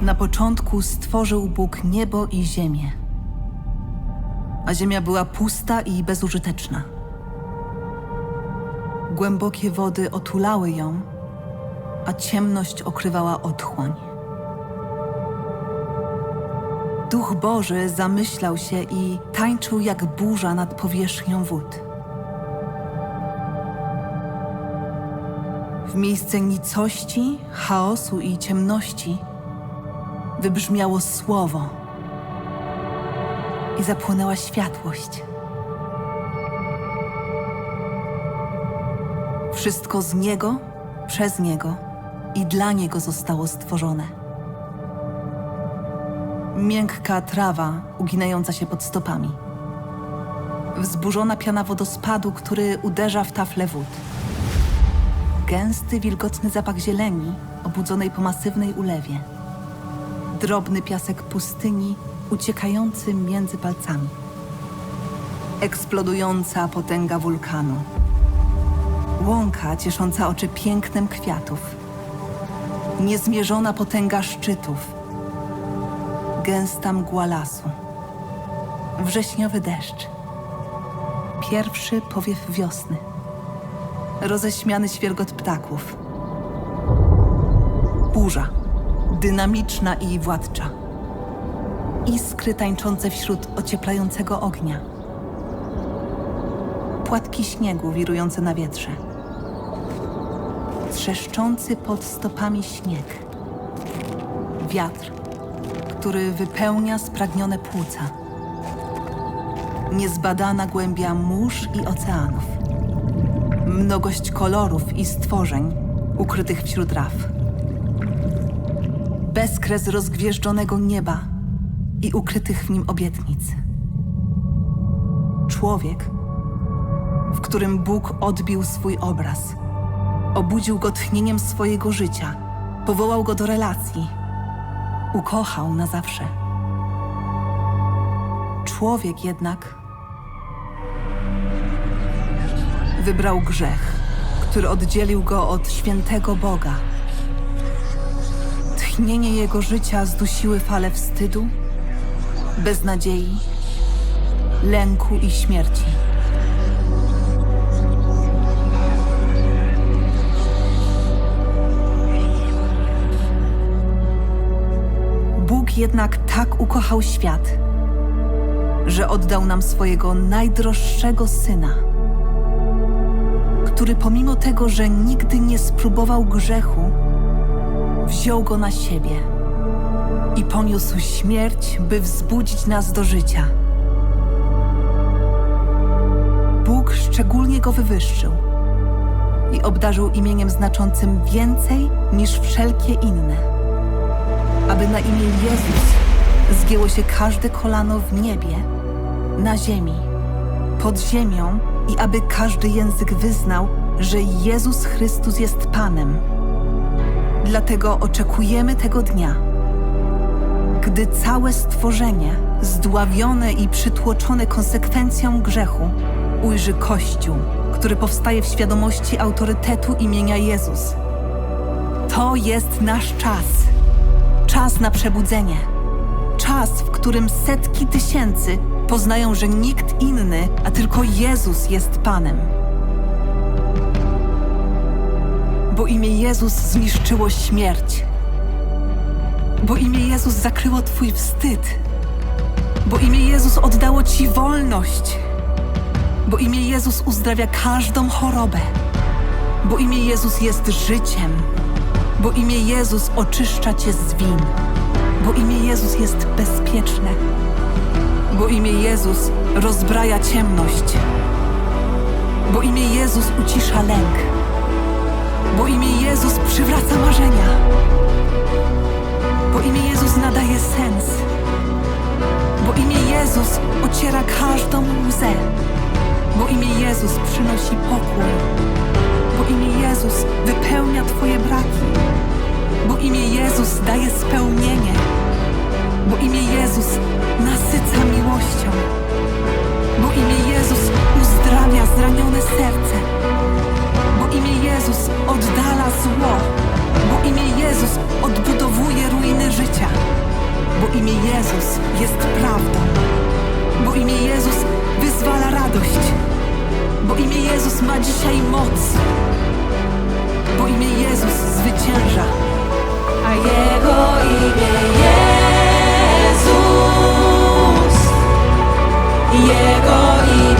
Na początku stworzył Bóg niebo i ziemię, a ziemia była pusta i bezużyteczna. Głębokie wody otulały ją, a ciemność okrywała otchłań. Duch Boży zamyślał się i tańczył jak burza nad powierzchnią wód. W miejsce nicości, chaosu i ciemności wybrzmiało słowo i zapłonęła światłość. Wszystko z Niego, przez Niego i dla Niego zostało stworzone. Miękka trawa uginająca się pod stopami. Wzburzona piana wodospadu, który uderza w tafle wód. Gęsty, wilgotny zapach zieleni obudzonej po masywnej ulewie. Drobny piasek pustyni uciekający między palcami. Eksplodująca potęga wulkanu. Łąka ciesząca oczy pięknem kwiatów. Niezmierzona potęga szczytów. Gęsta mgła lasu. Wrześniowy deszcz. Pierwszy powiew wiosny. Roześmiany świergot ptaków. Burza. Dynamiczna i władcza. Iskry tańczące wśród ocieplającego ognia. Płatki śniegu wirujące na wietrze. Trzeszczący pod stopami śnieg. Wiatr, który wypełnia spragnione płuca. Niezbadana głębia mórz i oceanów. Mnogość kolorów i stworzeń ukrytych wśród raf. Bezkres rozgwieżdżonego nieba i ukrytych w nim obietnic. Człowiek, w którym Bóg odbił swój obraz, obudził go tchnieniem swojego życia, powołał go do relacji, ukochał na zawsze. Człowiek jednak wybrał grzech, który oddzielił go od świętego Boga. Tchnienie jego życia zdusiły fale wstydu, beznadziei, lęku i śmierci. Bóg jednak tak ukochał świat, że oddał nam swojego najdroższego syna, który pomimo tego, że nigdy nie spróbował grzechu, wziął go na siebie i poniósł śmierć, by wzbudzić nas do życia. Bóg szczególnie go wywyższył i obdarzył imieniem znaczącym więcej niż wszelkie inne, aby na imię Jezus zgięło się każde kolano w niebie, na ziemi, pod ziemią i aby każdy język wyznał, że Jezus Chrystus jest Panem. Dlatego oczekujemy tego dnia, gdy całe stworzenie, zdławione i przytłoczone konsekwencją grzechu, ujrzy Kościół, który powstaje w świadomości autorytetu imienia Jezus. To jest nasz czas. Czas na przebudzenie. Czas, w którym setki tysięcy poznają, że nikt inny, a tylko Jezus jest Panem. Bo imię Jezus zniszczyło śmierć. Bo imię Jezus zakryło Twój wstyd. Bo imię Jezus oddało Ci wolność. Bo imię Jezus uzdrawia każdą chorobę. Bo imię Jezus jest życiem. Bo imię Jezus oczyszcza Cię z win. Bo imię Jezus jest bezpieczne. Bo imię Jezus rozbraja ciemność. Bo imię Jezus ucisza lęk. Bo imię Jezus przywraca marzenia. Bo imię Jezus nadaje sens. Bo imię Jezus ociera każdą łzę. Bo imię Jezus przynosi pokój. Bo imię Jezus wypełnia Twoje braki. Bo imię Jezus daje spełnienie. Bo imię Jezus nasyca miłością. Bo imię Jezus uzdrawia zranione serce. Jezus oddala zło. Bo imię Jezus odbudowuje ruiny życia. Bo imię Jezus jest prawdą. Bo imię Jezus wyzwala radość. Bo imię Jezus ma dzisiaj moc. Bo imię Jezus zwycięża. a Jego imię Jezus. Jego imię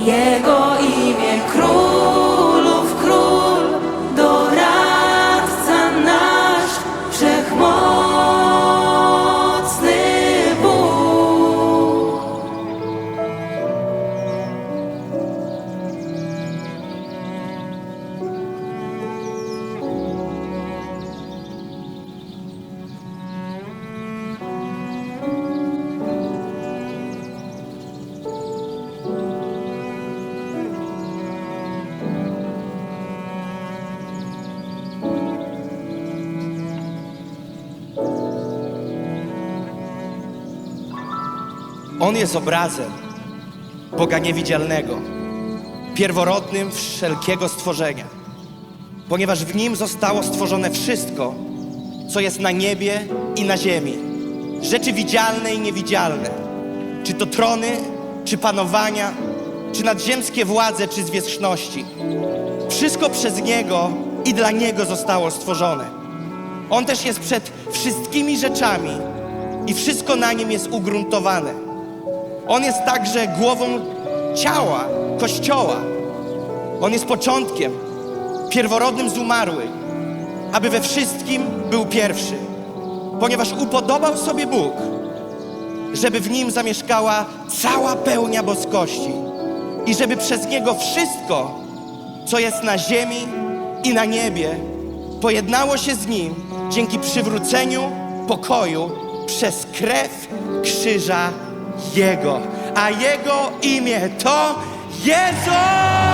Jego On jest obrazem Boga niewidzialnego, pierworodnym wszelkiego stworzenia, ponieważ w Nim zostało stworzone wszystko, co jest na niebie i na ziemi, rzeczy widzialne i niewidzialne, czy to trony, czy panowania, czy nadziemskie władze, czy zwierzchności. Wszystko przez Niego i dla Niego zostało stworzone. On też jest przed wszystkimi rzeczami i wszystko na Nim jest ugruntowane. On jest także głową ciała, Kościoła. On jest początkiem, pierworodnym z umarłych, aby we wszystkim był pierwszy. Ponieważ upodobał sobie Bóg, żeby w Nim zamieszkała cała pełnia boskości i żeby przez Niego wszystko, co jest na ziemi i na niebie, pojednało się z Nim dzięki przywróceniu pokoju przez krew krzyża Jego. a Jego imię to Jezus!